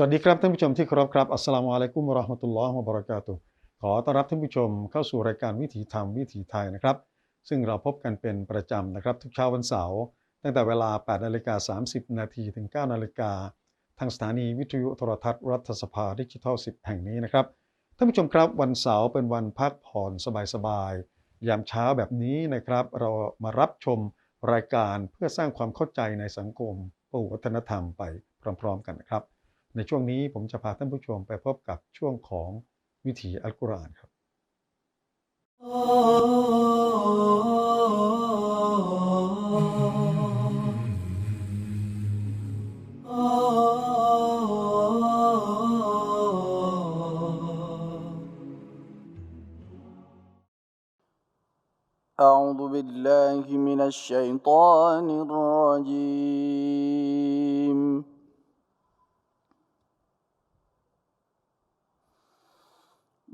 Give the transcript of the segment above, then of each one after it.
สวัสดีครับท่านผู้ชมที่เคารพครับ อัสสลามุอะลัยกุมวะราะห์มะตุลลอฮ์วะบะเราะกาตุขอต้อนรับท่านผู้ชมเข้าสู่รายการวิถีธรรมวิถีไทยนะครับ ซึ่งเราพบกันเป็นประจำนะครับ ทุกเช้าวันเสาร์ตั้งแต่เวลา 8นาฬิกา30 นาทีถึง 9นาฬิกาทางสถานีวิทยุโทรทัศน์รัฐสภาดิจิทัล 10 แห่งนี้นะครับ ท่านผู้ชมครับวันเสาร์เป็นวันพักผ่อนสบายๆยามเช้าแบบนี้นะครับ เรามารับชมรายการเพื่อสร้างความเข้าใจในสังคมปวัฒนธรรมไปพร้อม ๆ กันนะครับ ในช่วงนี้ผมจะพาท่านผู้ชมไปพบกับช่วงของวิถีอัลกุรอานครับ أعوذ بالله من الشيطان الرجيم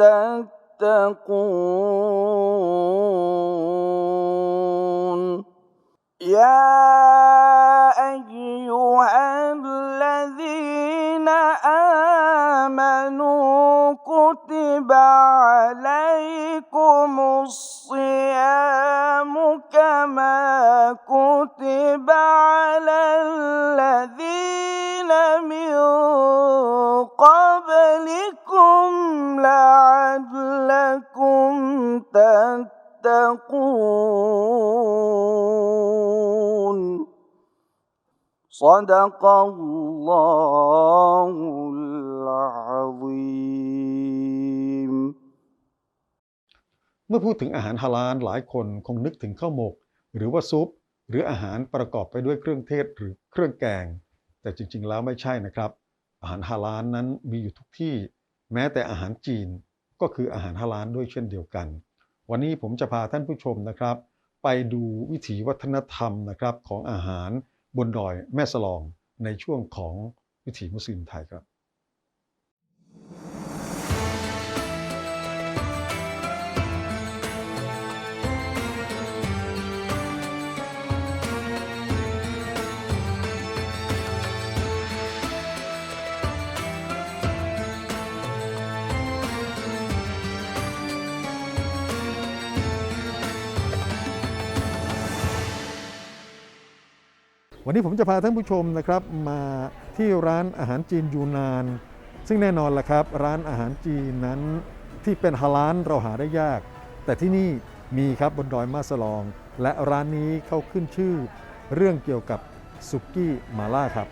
تتقون. يا أيها الذين آمنوا كتب عليكم الصيام صدق الله العظيم เมื่อพูดถึงอาหารฮาลาลหลายคนคงนึกถึงข้าวหมก หรือว่าซุป หรืออาหารประกอบไปด้วยเครื่องเทศหรือเครื่องแกง แต่จริงๆแล้วไม่ใช่นะครับ อาหารฮาลาลนั้นมีอยู่ทุกที่ แม้แต่อาหารจีนก็คืออาหารฮาลาลด้วยเช่นเดียวกัน วันนี้ผมจะพาท่านผู้ชมนะครับ ไปดูวิถีวัฒนธรรมนะครับของอาหาร บนดอยแม่สลองในช่วงของวิถีมุสลิมไทยครับ วันนี้ผมจะพาท่านผู้ชมนะครับมาที่ร้านอาหารจีนยูนาน ซึ่งแน่นอนละครับ ร้านอาหารจีนนั้นที่เป็นฮาลานเราหาได้ยาก แต่ที่นี่มีครับบนดอยมาสลอง และร้านนี้เขาขึ้นชื่อ เรื่องเกี่ยวกับสุกี้มาล่าครับ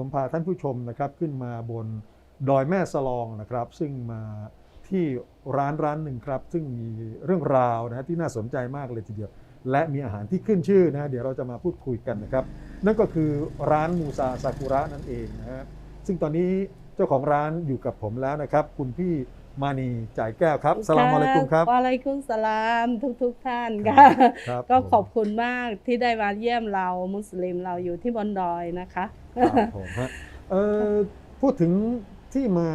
ผมพาท่านผู้ชมนะครับขึ้นมาบนดอยแม่สลองนะครับ ซึ่งมาที่ร้านร้านหนึ่งครับ ซึ่งมีเรื่องราวนะที่น่าสนใจมากเลยทีเดียว และมีอาหารที่ขึ้นชื่อนะเดี๋ยวเราจะมาพูดคุยกันนะครับ นั่นก็คือร้านมูซาซากุระนั่นเองนะฮะซึ่งตอนนี้เจ้าของร้านอยู่กับผมแล้วนะครับ คุณพี่ มานีจ่ายแก้วครับสลามอะลัยกุมครับวะอะลัยกุมสลามทุกทุกๆท่านครัค่ะบครับก็ผมขอบคุณมากที่ได้มาเยี่ยมเรามุสลิมเราอยู่ที่บนดอยนะคะครับผมฮะเอ่อพูดถึงที่มา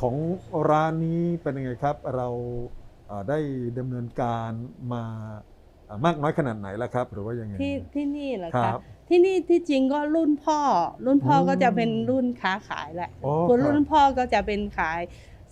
ของร้านนี้เป็นยังไงครับ เราเอ่อได้ดำเนินการมาเอ่อมากน้อยขนาดไหนแล้วครับ หรือว่ายังไงที่ที่นี่เหรอคคะรับที่นี่ที่จริงก็รุ่นพ่อ รุ่นพ่ออมก็จะเป็นรุ่นค้าขายแหละโอ้คนครับรุ่นพ่อก็จะเป็นขาย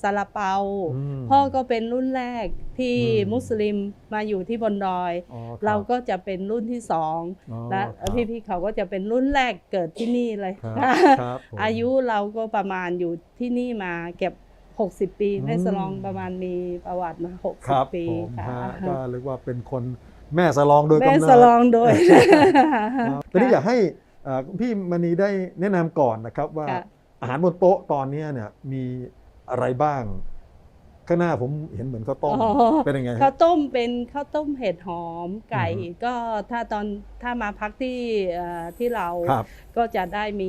ซาลาเปาอืมพ่อก็เป็นรุ่นแรกที่อืมมุสลิมมาอยู่ที่บนดอยอ๋อคบเราก็จะเป็นรุ่นที่สองอ๋อและครับพี่ๆเขาก็จะเป็นรุ่นแรกเกิดที่นี่เลยครับครับผมอายุเราก็ประมาณอยู่ที่นี่มาเก็บ60 ปีอืมแม่สลองประมาณมีประวัติมาครับ60 ปีผมค่ะฮะก็เรียกว่าเป็นคนแม่สลองโดยแม่กำเนิดสลองโดยครับตอนนี้อยากให้เอ่อพี่มณีได้แนะนำก่อนนะครับว่าค่ะอาหารบนโต๊ะตอนนี้เนี่ยมี อะไรบ้าง ข้างหน้าผมเห็นเหมือนข้าวต้มอ๋อเป็นยังไงฮะข้าวต้มเป็นข้าวต้มเห็ดหอมไก่อือฮึก็ถ้าตอนถ้ามาพักที่เอ่อที่เราครับก็จะได้มี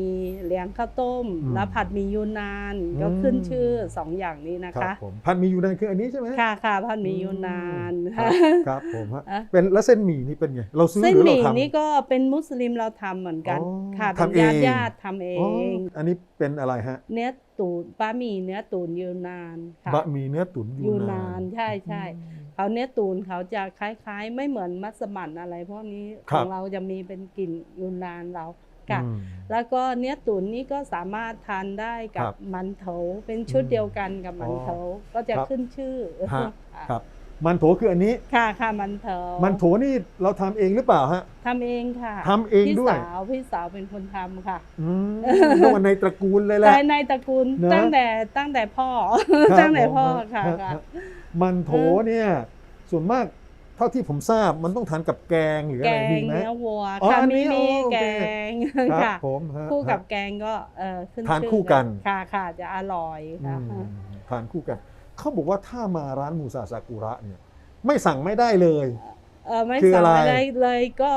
เลี้ยงข้าวต้มอืมแล้วผัดหมียูนานอืมก็ขึ้นชื่อสองอย่างนี้นะครัคะบผมพันหมีอยู่นั่นคืออันนี้ใช่ไหมค่ะค่ะผัดหมียูนานครับครับผมฮะอะเป็นแล้วเส้นหมี่นี่เป็นไงเราซื้อเส้นหรือหเรามี่ทำนี่ก็เป็นมุสลิมเราทำเหมือนกันอ๋อค่ะทำเป็นญาติเองญาติทำเออ๋อง อันนี้เป็นอะไรฮะเนื้อ ตูนบะหมี่เนื้อตูนยูนานค่ะบะหมี่เนื้อตุ๋นยูยูนานาน นใช่ใช่อืมเขาเนื้อตูนเขาจะคล้ายๆ ไม่เหมือนมัสมั่นอะไรพวกนี้คขรับ องเราจะมีเป็นกลิ่นยูนานเราค่ะ อืม แล้วก็เนื้อตุ๋นนี่ก็สามารถทานได้กัครับบมันเถาเป็นชุดเดียวกันกับมันเถาก็จะครับขึ้นชื่อฮะ ค่ะ ครับ มันโถคืออันนี้ ค่ะค่ะมันเถามันโถนี่เราทำเองหรือเปล่าฮะ ทำเองค่ะทำเองด้วย พี่สาวพี่สาวเป็นคนทำค่ะอืมเรียกว่าในตระกูลเลยแหละภายในตระกูลเนอะตั้งแต่ตั้งแต่พ่อครับตั้งแต่พ่อผมค่ะฮค่ะฮมันโถเนี่ยส่วนมากเท่าที่ผมทราบมันต้องทานกับแกงหรือแกอะไรมีงไหมเนื้อวัวอ๋อค่ะอันมีนี้มีโอเคแกงครับค่ะผมฮะคู่กับฮะแกงก็เออขึ้นทานชื่อคู่กันค่ะค่ะจะอร่อยอืค่ะมทานคู่กัน เขาบอกว่าถ้ามาร้านมูซาซากุระเนี่ยไม่สั่งไม่ได้เลย เออไม่คือสั่งอะไร อะไรเลยก็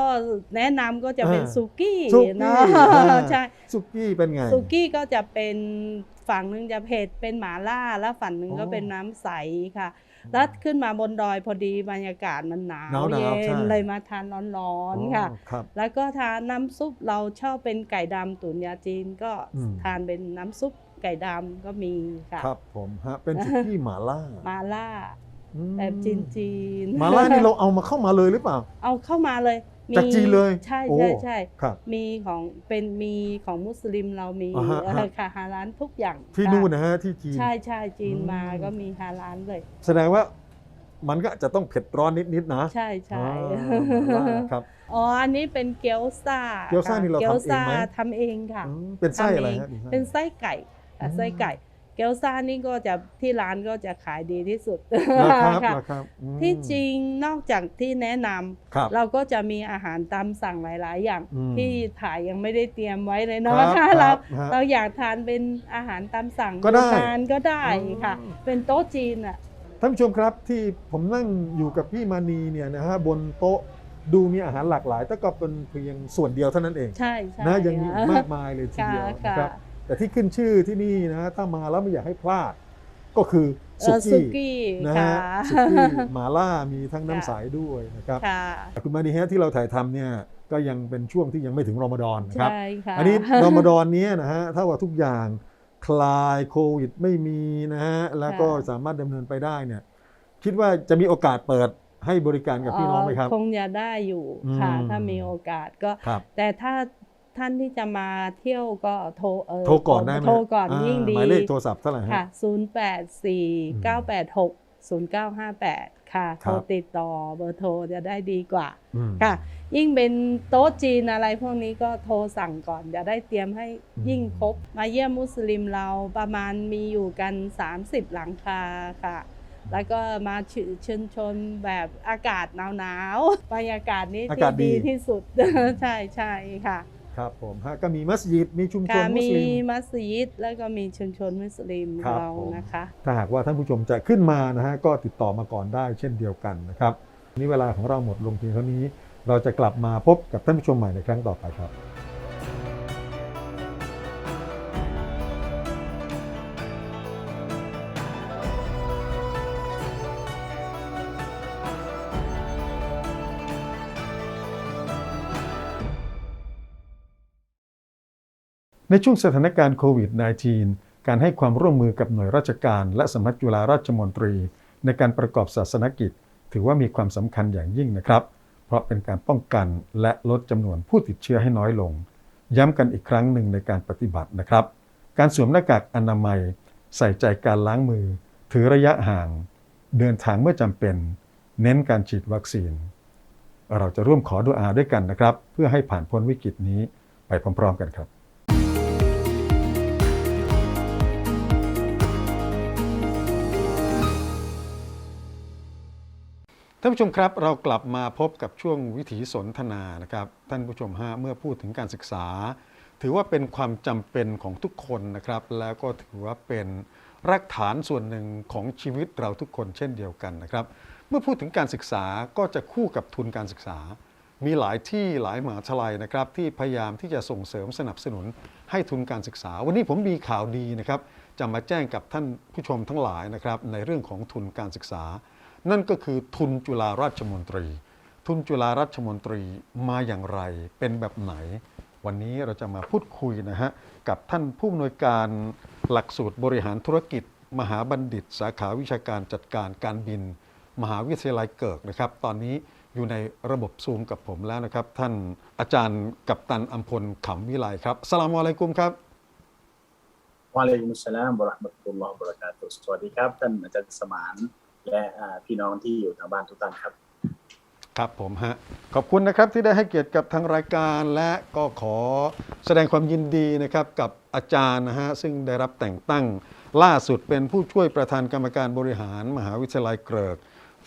แนะนำก็จะเป็นอ่าสุกี้สุกี้เนาะอ่าใช่ สุกี้เป็นไง สุกี้ก็จะเป็นฝั่งหนึ่งจะเผ็ดเป็นหมาล่าแล้วฝั่งหนึ่งอ๋อก็เป็นน้ำใสค่ะ แล้วขึ้นมาบนดอยพอดีบรรยากาศมันหนาวหนาวๆเย็ใช่ นเลยมาทานร้อนๆค่ะอ๋อครับ แล้วก็ทานน้ำซุปเราชอบเป็นไก่ดำตุ๋นยาจีนก็อืม ทานเป็นน้ำซุป ไก่ดำก็มีค่ะครับผมฮะเป็นสุกี้หมาล่ามาล่าอืมแบบจีนจีนๆหมาล่านี่เราเอามาเข้ามาเลยหรือเปล่า เอาเข้ามาเลยมีจากจีนเลยใช่โอ้ ใช่ใช่ครับ มีของเป็นมีของมุสลิมเรามีอ่าฮะ เออค่ะฮาร้านทุกอย่างที่ค่ะนู่นนะฮะที่จีน ใช่ใช่จีนอืม มาก็มีฮาร้านเลย แสดงว่ามันก็จะต้องเผ็ดร้อนนิดๆนะใช่ใช่ อ่าหมาล่าครับ อ๋อ อันนี้เป็นเกี๊ยวซ่าเกี๊ยวซ่านี่เราทำเองไหมเกี๊ยวซ่าทำเองค่ะอืมเป็นไส้อะไรทำเงฮะเป็นไส้ไก่ ค่ะอืมไส้ไก่ เกี๊ยวซ่านี่ก็จะที่ร้านก็จะขายดีที่สุดเหรอครับค่ะเหรอครับอืม ที่จริงนอกจากที่แนะนำครับเราก็จะมีอาหารตามสั่งหลาย ๆ อย่าง อืมที่ถ่ายยังไม่ได้เตรียมไว้เลยคเนาะรับถ้าคเรารับฮะเราอยากทานเป็นอาหารตามสั่งก็ได้ทานก็ได้ค่ะ อืม เป็นโต๊ะจีนอะ ท่านผู้ชมครับที่ผมนั่งอยู่กับพี่มานีเนี่ยนะฮะบนโต๊ะดูมีอาหารหลากหลายแต่ก็เป็นเพียงส่วนเดียวเท่านั้นเองใช่ใช่นะยังมีอีกค่ะมากมายเลยทีค่ะเดียวค่ะนะครับ แต่ที่ขึ้นชื่อที่นี่นะฮะถ้ามาแล้วไม่อยากให้พลาด ก็คือเอ่สุอสุกี้กี้นะค่ะฮะสุกี้หมาล่ามีทั้งน้ำค่ะใสด้วยนะครับค่ะคุณมานีฮะที่เราถ่ายทำเนี่ยก็ยังเป็นช่วงที่ยังไม่ถึงรอมฎอนนะครับใช่ค่ะอันนี้รอมฎอนเนี้ยนะฮะถ้าว่าทุกอย่างคลายโควิดไม่มีนะฮะแล้วก็สามารถดำเนินไปได้เนี่ยคิดว่าจะมีโอกาสเปิดให้บริการกับพี่น้องไหมครับ คงจะได้อยู่ค่ะอืมถ้ามีโอกาสก็ครับแต่ถ้า ท่านที่จะมาเที่ยวก็โทรเออโทรก่อนได้ไหมโทรก่อนายิ่งดีหมายเลขโทรศัพท์เท่าไหร่ฮะค่ะ0 8 4 9 8 6 0 9 5 8 ค่ะครัโทบรติดต่อเบอร์โทรจะได้ดีกว่าอืมค่ะ ยิ่งเป็นโต๊ะจีนอะไรพวกนี้ก็โทรสั่งก่อนจะได้เตรียมให้อืมยิ่งครบ มาเยี่ยมมุสลิมเราประมาณมีอยู่กัน 30 หลังคาค่ะ แล้วก็มาชเชิญชนแบบอากาศหนาวๆบรรยากาศนี้อาที่กาศดีดีที่สุดใช่ใช่ค่ะ ครับผมฮะก็มีมัสยิดมีชุมชค่ะนมุมีสลิมมัสยิดแล้วก็มีชุมชนมุสลิมครับเราผมนะคะ ถ้าหากว่าท่านผู้ชมจะขึ้นมานะฮะก็ติดต่อมาก่อนได้เช่นเดียวกันนะครับวันนี้เวลาของเราหมดลงเพียงเท่านี้ เราจะกลับมาพบกับท่านผู้ชมใหม่ในครั้งต่อไปครับ ในช่วงสถานการณ์โควิด -19 การให้ความร่วมมือกับหน่วยราชการและสำนักจุฬาราชมนตรี ในการประกอบศาสนกิจ ถือว่ามีความสำคัญอย่างยิ่งนะครับ เพราะเป็นการป้องกันและลดจำนวนผู้ติดเชื้อให้น้อยลง ย้ำกันอีกครั้งหนึ่งในการปฏิบัตินะครับ การสวมหน้ากากอนามัย ใส่ใจการล้างมือ ถือระยะห่าง เดินทางเมื่อจำเป็น เน้นการฉีดวัคซีน เราจะร่วมขอดุอาด้วยกันนะครับ เพื่อให้ผ่านพ้นวิกฤตนี้ไปพร้อมๆกันครับ ท่านผู้ชมครับเรากลับมาพบกับช่วงวิถีสนทนานะครับ ท่านผู้ชมฮะเมื่อพูดถึงการศึกษา ถือว่าเป็นความจำเป็นของทุกคนนะครับ แล้วก็ถือว่าเป็นรากฐานส่วนหนึ่งของชีวิตเราทุกคนเช่นเดียวกันนะครับ เมื่อพูดถึงการศึกษาก็จะคู่กับทุนการศึกษา มีหลายที่หลายมหาวิทยาลัยนะครับ ที่พยายามที่จะส่งเสริมสนับสนุนให้ทุนการศึกษา วันนี้ผมมีข่าวดีนะครับจะมาแจ้งกับท่านผู้ชมทั้งหลายนะครับในเรื่องของทุนการศึกษา นั่นก็คือทุนจุฬาราชมนตรี ทุนจุฬาราชมนตรีมาอย่างไร เป็นแบบไหน วันนี้เราจะมาพูดคุยนะฮะกับท่านผู้อำนวยการหลักสูตรบริหารธุรกิจ มหาบัณฑิต สาขาวิชาการจัดการการบิน มหาวิทยาลัยเกิกนะครับ ตอนนี้อยู่ในระบบซูมกับผมแล้วนะครับ ท่านอาจารย์กัปตันอัมพลขำวิไลครับสลามอะลัยกุมครับวะอะลัยกุมุสลามวะเรหมะตุลลอฮ์บรากาตุสวัสดีครับ ท่านอาจารย์สมาน และอ่าพี่น้องที่อยู่ทางบ้านทุกท่านครับ ครับผมฮะขอบคุณนะครับที่ได้ให้เกียรติกับทางรายการและก็ขอแสดงความยินดีนะครับกับอาจารย์นะฮะซึ่งได้รับแต่งตั้งล่าสุดเป็นผู้ช่วยประธานกรรมการบริหาร มหาวิทยาลัยเกริก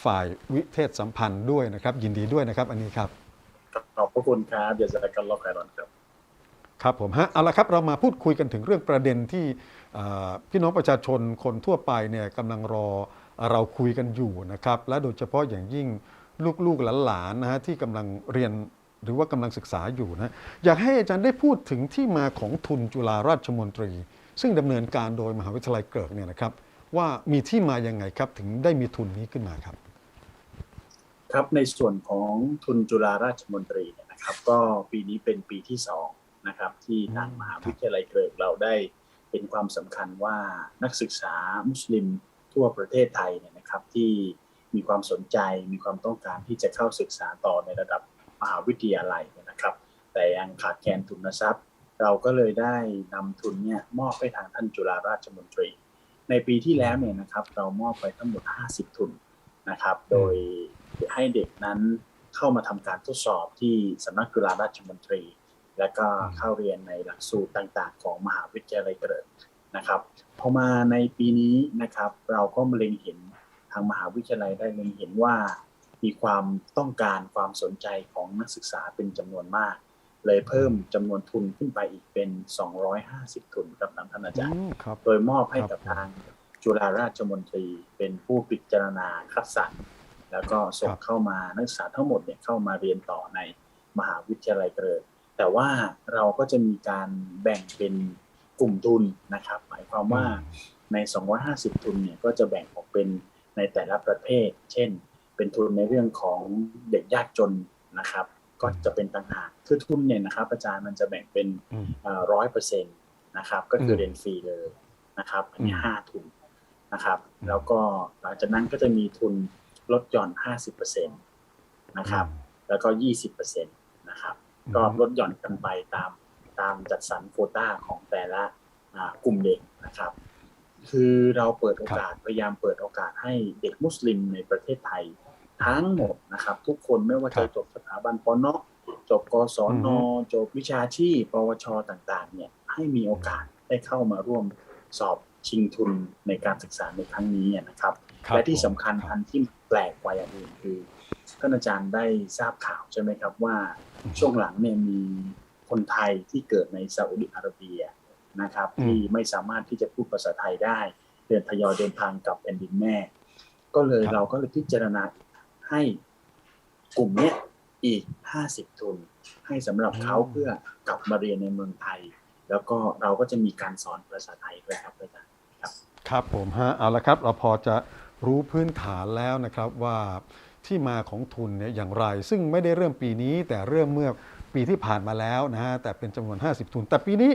ฝ่ายวิเทศสัมพันธ์ด้วยนะครับ ยินดีด้วยนะครับ อันนี้ครับขอบพระคุณครับอย่าจะกันลอกไครอนครับครับผมฮะเอาละครับเรามาพูดคุยกันถึงเรื่องประเด็นที่เอ่อพี่น้องประชาชนคนทั่วไปเนี่ยกำลังรอ เราคุยกันอยู่นะครับ และโดยเฉพาะอย่างยิ่งลูกๆหลานๆนะฮะที่กำลังเรียนหรือว่ากำลังศึกษาอยู่นะอยากให้อาจารย์ได้พูดถึงที่มาของทุนจุฬาราชมนตรี ซึ่งดำเนินการโดยมหาวิทยาลัยเกิกเนี่ยนะครับ ว่ามีที่มายังไงครับถึงได้มีทุนนี้ขึ้นมาครับ ครับในส่วนของทุนจุฬาราชมนตรีเนี่ยนะครับ ก็ปีนี้เป็นปีที่สองนะครับ ที่ทางมหาวิทยาลัยเกิกเราได้เห็นความสำคัญว่านักศึกษามุสลิม ทั่วประเทศไทยเนี่ยนะครับที่มีความสนใจมีความต้องการที่จะเข้าศึกษาต่อในระดับมหาวิทยาลัยเนี่ยนะครับ แต่ยังขาดแคลนทุนทรัพย์ เราก็เลยได้นำทุนเนี่ยมอบให้ทางท่านจุฬาราชมนตรี ในปีที่แล้วเนี่ยนะครับ เรามอบไปทั้งหมด 50 ทุนนะครับ โดยให้เด็กนั้นเข้ามาทำการทดสอบที่สำนักจุฬาราชมนตรี และก็เข้าเรียนในหลักสูตรต่างๆ ของมหาวิทยาลัยเกริก นะครับพอมาในปีนี้นะครับ เราก็มาเล็งเห็นทางมหาวิทยาลัยได้เล็งเห็นว่ามีความต้องการความสนใจของนักศึกษาเป็นจำนวนมาก เลยเพิ่มจำนวนทุนขึ้นไปอีกเป็น 250 ทุนครับท่านอาจารย์อืมครับโดยมอบให้กับครับทางจุฬาราชมนตรีเป็นผู้พิจารณาคัดสรรแล้วก็ส่งครับเข้ามานักศึกษาทั้งหมดเนี่ยเข้ามาเรียนต่อในมหาวิทยาลัยเกริกแต่ว่าเราก็จะมีการแบ่งเป็น กลุ่มทุนนะครับ หมายความว่าใน 250 ทุนเนี่ยก็จะแบ่งออกเป็นในแต่ละประเภท เช่น เป็นทุนในเรื่องของเด็กยากจนนะครับ ก็จะเป็นต่างหากคือทุนเนี่ยนะครับอาจารย์มันจะแบ่งเป็นอืมร้อยเปอร์เซ็นต์นะครับ ก็คืออมเรียนฟรีเลยนะครับ อันนี้อืมห้าทุนนะครับอืมแล้วก็หลังจากนั้นก็จะมีทุนลดหย่อนห้าสิบเปอร์เซ็นต์นะครับ แล้วก็ยี่สิบเปอร์เซ็นต์นะครับอืมก็ลดหย่อนกันไปตาม ตามจัดสรรโควต้าของแต่ละอ่ากลุ่มเด็กนะครับ คือเราเปิดโอกาสพยายามเปิดโอกาสให้เด็กมุสลิมในประเทศไทยทั้งหมดนะครับ ทุกคนไม่ว่าครัจะบจบสถาบันปนจบกศอืนอฮึจบวิชาชีพปวชต่างๆ เนี่ยให้มีโอกาสได้เข้ามาร่วมสอบชิงทุนในการศึกษาในครั้งนี้นะครับครับและที่สำคัญผมอันที่แปลกกว่าอย่างอื่นคือท่านอาจารย์ได้ทราบข่าวใช่ไหมครับว่าช่วงหลังเนี่ยมี คนไทยที่เกิดในซาอุดิอาระเบียนะครับอืมที่ไม่สามารถที่จะพูดภาษาไทยได้ เดินทยอยเดินทางกลับแผ่นดินแม่ ก็เลยครับเราก็เลยพิจารณาให้กลุ่มเนี้ยอีก 50 ทุน ให้สำหรับเขาเพื่อกลับมาเรียนในเมืองไทย แล้วก็เราก็จะมีการสอนภาษาไทยด้วยครับอาจารย์ครับผมฮะเอาละครับเราพอจะรู้พื้นฐานแล้วนะครับว่าที่มาของทุนเนี่ยอย่างไร ซึ่งไม่ได้เริ่มปีนี้แต่เริ่มเมื่อ ปีที่ผ่านมาแล้วนะฮะแต่เป็นจำนวน 50 ทุน แต่ปีนี้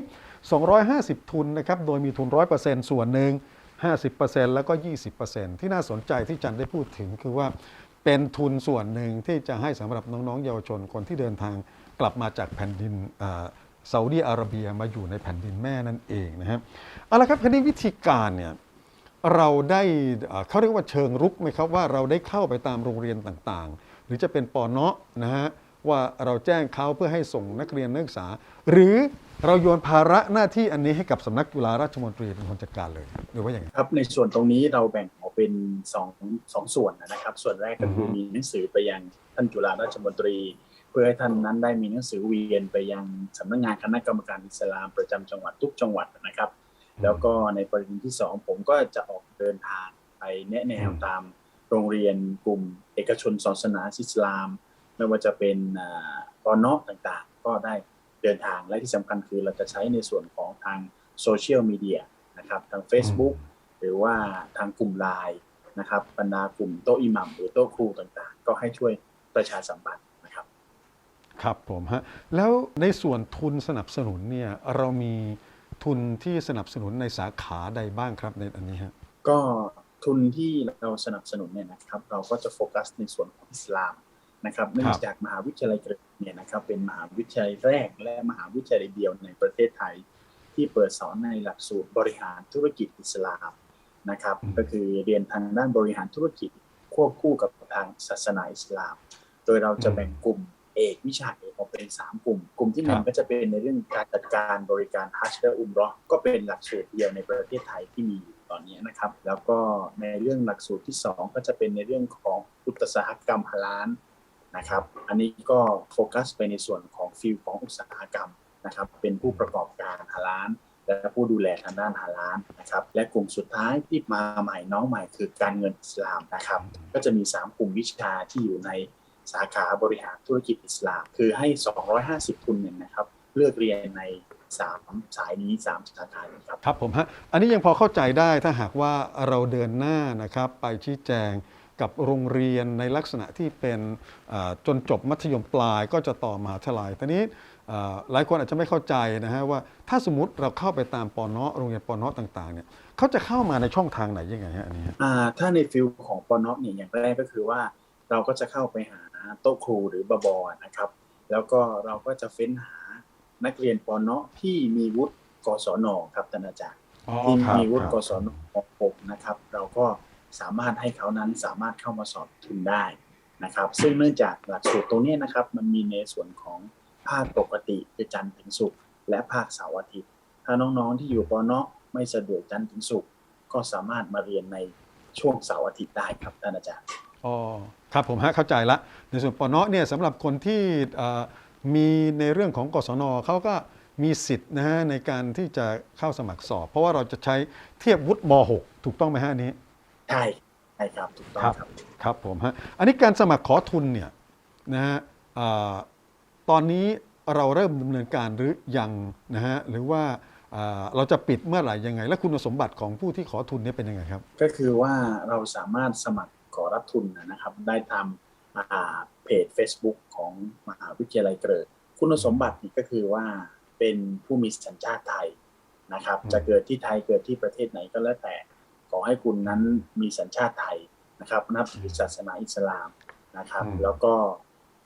250 ทุนนะครับโดยมีทุน 100%ส่วนหนึ่ง50%แล้วก็ 20%ที่น่าสนใจที่จันได้พูดถึงคือว่าเป็นทุนส่วนหนึ่งที่จะให้สำหรับน้องๆ เยาวชนคนที่เดินทางกลับมาจากแผ่นดินอ่าซาอุดีอาระเบียมาอยู่ในแผ่นดินแม่นั่นเองนะครับเอาละครับคราวนี้วิธีการเนี่ยเราได้อ่าเขาเรียกว่าเชิงรุกไหมครับว่าเราได้เข้าไปตามโรงเรียนต่างๆ หรือจะเป็นปอเนาะนะฮะ ว่าเราแจ้งเขาเพื่อให้ส่งนักเรียนนักศึกษา หรือเราโยนภาระหน้าที่อันนี้ให้กับสำนักจุฬาราชมนตรีเป็นคนจัดการเลยหรือว่าอย่างไรครับ ในส่วนตรงนี้เราแบ่งออกเป็นสองสองส่วนนะครับ ส่วนแรกก็คือมีหนังสือไปยังท่านจุฬาราชมนตรี เพื่อให้ท่านนั้นได้มีหนังสือเวียนไปยังสำนักงานคณะกรรมการอิสลามประจำจังหวัดทุกจังหวัดนะครับ แล้วก็ในประเด็นที่สองผมก็จะออกเดินทางไปแนะแนวตามโรงเรียนกลุ่ม เอกชนศาสนาอิสลาม ไม่ว่าจะเป็นอ่าปอนอต่างๆ ก็ได้เดินทางและที่สำคัญคือเราจะใช้ในส่วนของทางโซเชียลมีเดียนะครับทาง Facebook หรือว่าทางกลุ่มไลน์นะครับบรรดากลุ่มโต๊ะอิหมัมหรือโต๊ะครูต่างๆ ก็ให้ช่วยประชาสัมพันธ์นะครับ ครับผมฮะแล้วในส่วนทุนสนับสนุนเนี่ยเรามีทุนที่สนับสนุนในสาขาใดบ้างครับในอันนี้ฮะก็ทุนที่เราสนับสนุนเนี่ยนะครับ เราก็จะโฟกัสในส่วนของอิสลาม นะครับเนื่องจากมหาวิทยาลัยเกษตรเนี่ยนะครับเป็นมหาวิทยาลัยแรกและมหาวิทยาลัยเดียวในประเทศไทย ที่เปิดสอนในหลักสูตรบริหารธุรกิจอิสลามนะครับอืมก็คือเรียนทางด้านบริหารธุรกิจควบคู่กับทางศาสนาอิสลาม โดยเราจะแบ่งกลุ่มเอกวิชาเอกออกเป็น3กลุ่ม กลุ่มที่หนึ่งก็จะเป็นในเรื่องการจัดการบริการฮัจญ์และอุมเราะห์ก็เป็นหลักสูตรเดียวในประเทศไทยที่มีอยู่ตอนนี้นะครับ แล้วก็ในเรื่องหลักสูตรที่2ก็จะเป็นในเรื่องของอุตสาหกรรมฮาลาล นะครับ อันนี้ก็โฟกัสไปในส่วนของฟิลของอุตสาหกรรมนะครับ เป็นผู้ประกอบการฮาลาลและผู้ดูแลทางด้านฮาลาลนะครับ และกลุ่มสุดท้ายที่มาใหม่น้องใหม่คือการเงินอิสลามนะครับ ก็จะมี 3 กลุ่มวิชาที่อยู่ในสาขาบริหารธุรกิจอิสลาม คือให้ 250 ทุนเนี่ยนะครับ เลือกเรียนใน3สายนี้3สาขาครับครับผมฮะอันนี้ยังพอเข้าใจได้ถ้าหากว่าเราเดินหน้านะครับไปชี้แจง กับโรงเรียนในลักษณะที่เป็นเอ่อจนจบมัธยมปลายก็จะต่อมหาวิทยาลัยทีนี้เอ่อหลายคนอาจจะไม่เข้าใจนะฮะว่าถ้าสมมติเราเข้าไปตามปอนอโรงเรียนปอนอต่างๆเนี่ยเขาจะเข้ามาในช่องทางไหนยังไงฮะอันนี้ฮะอ่าถ้าในฟิลของปอนอเนี่ยอย่างแรกก็คือว่าเราก็จะเข้าไปหาโต๊ะครูหรือบอบอนะครับ แล้วก็เราก็จะเฟ้นหานักเรียนปอนอที่มีวุฒิกศนครับท่านอาจารย์ที่มีวุฒิกศนของผมนะครับ เราก็ สามารถให้เขานั้นสามารถเข้ามาสอบทุนได้นะครับ ซึ่งเนื่องจากหลักสูตรตรงนี้นะครับ มันมีในส่วนของภาคปกติคือจันทร์ถึงศุกร์และภาคเสาร์อาทิตย์ ถ้าน้องๆที่อยู่ปอนอไม่สะดวกจันทร์ถึงศุกร์ก็สามารถมาเรียนในช่วงเสาร์อาทิตย์ได้ครับท่านอาจารย์อ๋อครับผมฮะเข้าใจละในส่วนปอนอเนี่ยสำหรับคนที่มีในเรื่องของกศนเขาก็มีสิทธิ์นะฮะในการที่จะเข้าสมัครสอบ เพราะว่าเราจะใช้เทียบวุฒิม .6 ถูกต้องไหมฮะนนี้ ใช่ใช่ครับถูกต้องครับครับครับผมฮะอันนี้การสมัครขอทุนเนี่ยนะฮะเอ่อตอนนี้เราเริ่มดำเนินการหรือยังนะฮะหรือว่าเอ่อเราจะปิดเมื่อไหร่ยังไง และคุณสมบัติของผู้ที่ขอทุนเนี่ยเป็นยังไงครับ ก็คือว่าเราสามารถสมัครขอรับทุนนะครับได้ตามอ่าเพจ Facebook ของมหาวิทยาลัยเกริกคุณสมบัตินี่ก็คือว่าเป็นผู้มีสัญชาติไทยนะครับอืมจะเกิดที่ไทยเกิดที่ประเทศไหนก็แล้วแต่ ขอให้คุณนั้นมีสัญชาติไทยนะครับนับถือศาสนาอิสลามนะครับ แล้วก็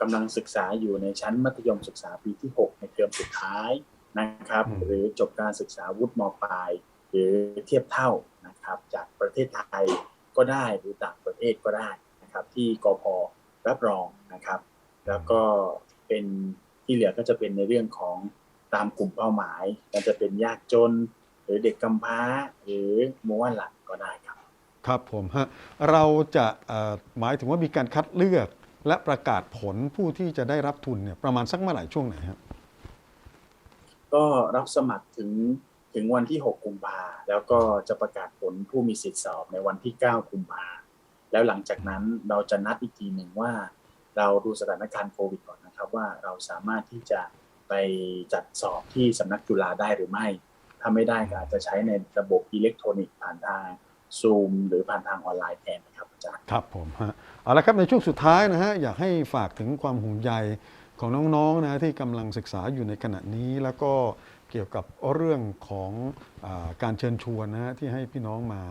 กำลังศึกษาอยู่ในชั้นมัธยมศึกษาปีที่ 6 ในเทอมสุดท้ายนะครับ หรือจบการศึกษาวุฒิมปลาย หรือเทียบเท่านะครับ จากประเทศไทยก็ได้หรือต่างประเทศก็ได้นะครับ ที่กพรับรองนะครับ แล้วก็เป็นที่เหลือก็จะเป็นในเรื่องของตามกลุ่มเป้าหมายมันจะเป็นยากจน หรือเด็กกำพร้าหรือมัวหลักก็ได้ครับ ครับผมฮะเราจะเอ่อหมายถึงว่ามีการคัดเลือกและประกาศผลผู้ที่จะได้รับทุนเนี่ยประมาณสักเมื่อไหร่ช่วงไหนครับก็รับสมัครถึงถึงวันที่ 6 กุมภาแล้วก็จะประกาศผลผู้มีสิทธิสอบในวันที่ 9 กุมภาแล้วหลังจากนั้นเราจะนัดอีกทีหนึ่งว่า เราดูสถานการณ์โควิดก่อนนะครับ ว่าเราสามารถที่จะไปจัดสอบที่สำนักจุฬาได้หรือไม่ ถ้าไม่ได้ก็อาจจะใช้ในระบบอิเล็กทรอนิกส์ผ่านทางซูมหรือผ่านทางออนไลน์แทนนะครับอาจารย์ครับผมฮะเอาละครับในช่วงสุดท้ายนะฮะอยากให้ฝากถึงความห่วงใยของน้องๆนะที่กำลังศึกษาอยู่ในขณะนี้ แล้วก็เกี่ยวกับเรื่องของอาการเชิญชวนนะที่ให้พี่น้องมา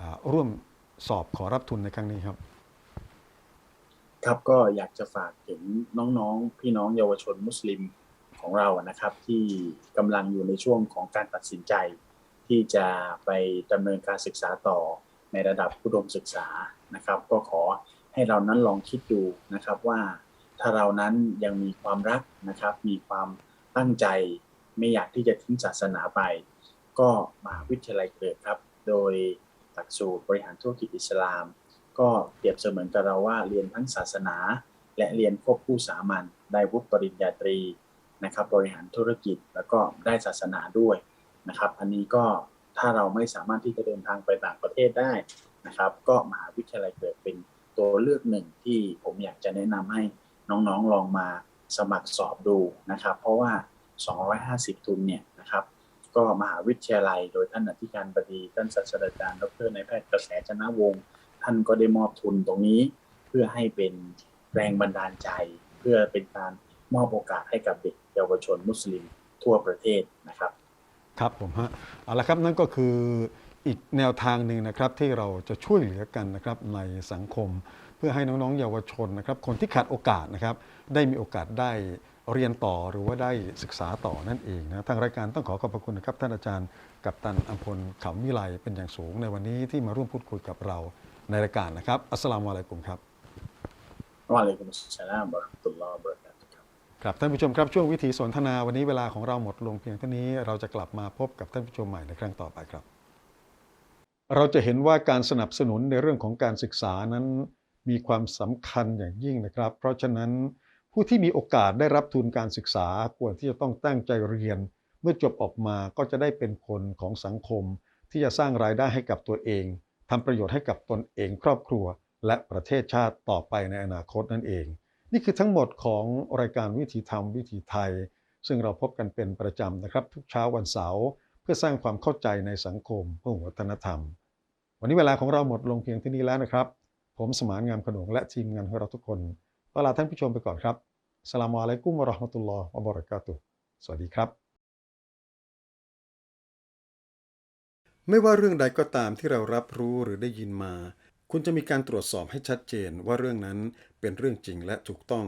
อ่าร่วมสอบขอรับทุนในครั้งนี้ครับ ครับก็อยากจะฝากถึงน้องๆ พี่น้องเยาวชนมุสลิม ของเรานะครับ ที่กำลังอยู่ในช่วงของการตัดสินใจ ที่จะไปดำเนินการศึกษาต่อในระดับอุดมศึกษานะครับ ก็ขอให้เรานั้นลองคิดดูนะครับว่าถ้าเรานั้นยังมีความรักนะครับ มีความตั้งใจไม่อยากที่จะทิ้งศาสนาไป ก็มาวิทยาลัยเกิดครับ โดยหลักสูตรบริหารธุรกิจอิสลาม ก็เปรียบเสมือนกับเราว่าเรียนทั้งศาสนา และเรียนควบคู่สามัญได้วุฒิปริญญาตรี นะครับบริหารธุรกิจแล้วก็ได้ศาสนาด้วยนะครับ อันนี้ก็ถ้าเราไม่สามารถที่จะเดินทางไปต่างประเทศได้นะครับ ก็มหาวิทยาลัยเกิดเป็นตัวเลือกหนึ่งที่ผมอยากจะแนะนำให้น้องๆลองมาสมัครสอบดูนะครับ เพราะว่า 250 ทุนเนี่ยนะครับก็มหาวิทยาลัย โดยท่านอธิการบดีท่านศาสตราจารย์ดรนายแพทย์กระแสชนะวงศ์ท่านก็ได้มอบทุนตรงนี้ เพื่อให้เป็นแรงบันดาลใจ เพื่อเป็นการ มอบโอกาสให้กับเด็กเยาวชนมุสลิมทั่วประเทศนะครับ ครับผมฮะเอาละครับนั่นก็คืออีกแนวทางหนึ่งนะครับที่เราจะช่วยเหลือกันนะครับในสังคม เพื่อให้น้องๆ เยาวชนนะครับ คนที่ขาดโอกาสนะครับ ได้มีโอกาสได้เรียนต่อหรือว่าได้ศึกษาต่อนั่นเองนะทางรายการต้องขอขอบพระคุณนะครับท่านอาจารย์กับตันอัมพลขำวิไลเป็นอย่างสูงในวันนี้ที่มาร่วมพูดคุยกับเราในรายการนะครับอัสสลามุอะลัยกุมครับวะอะลัยกุมุสสลามวะเราะห์มะตุลลอฮ์วะบะเราะกาตุฮ์ ครับท่านผู้ชมครับช่วงวิถีสนทนาวันนี้เวลาของเราหมดลงเพียงเท่านี้เราจะกลับมาพบกับท่านผู้ชมใหม่ในครั้งต่อไปครับ เราจะเห็นว่าการสนับสนุนในเรื่องของการศึกษานั้นมีความสำคัญอย่างยิ่งนะครับ เพราะฉะนั้นผู้ที่มีโอกาสได้รับทุนการศึกษาควรที่จะต้องตั้งใจเรียน เมื่อจบออกมาก็จะได้เป็นคนของสังคม ที่จะสร้างรายได้ให้กับตัวเองทำประโยชน์ให้กับตนเองครอบครัว และประเทศชาติต่อไปในอนาคตนั่นเอง นี่คือทั้งหมดของรายการวิถีธรรมวิถีไทย ซึ่งเราพบกันเป็นประจำนะครับ ทุกเช้าวันเสาร์เพื่อสร้างความเข้าใจในสังคมเพื่อวัฒนธรรม วันนี้เวลาของเราหมดลงเพียงที่นี้แล้วนะครับ ผมสมานงามขนงและทีมงานของเราทุกคนขอลาท่านผู้ชมไปก่อนครับสลามอะลัยกุมวะราะห์มะตุลลอฮ์วะบะเราะกาตุสวัสดีครับ ไม่ว่าเรื่องใดก็ตามที่เรารับรู้หรือได้ยินมา คุณจะมีการตรวจสอบให้ชัดเจนว่าเรื่องนั้นเป็นเรื่องจริงและถูกต้อง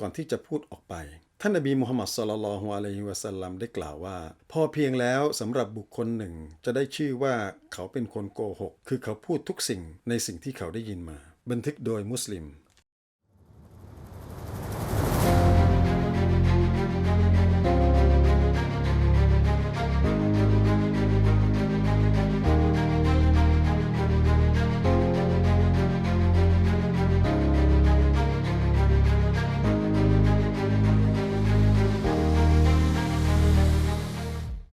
ก่อนที่จะพูดออกไป ท่านนบีมุฮัมมัดสลลัลฮุอะลัยฮิวะสัลลัมได้กล่าวว่า พอเพียงแล้วสำหรับบุคคลหนึ่ง จะได้ชื่อว่าเขาเป็นคนโกหก คือเขาพูดทุกสิ่งในสิ่งที่เขาได้ยินมา บันทึกโดยมุสลิม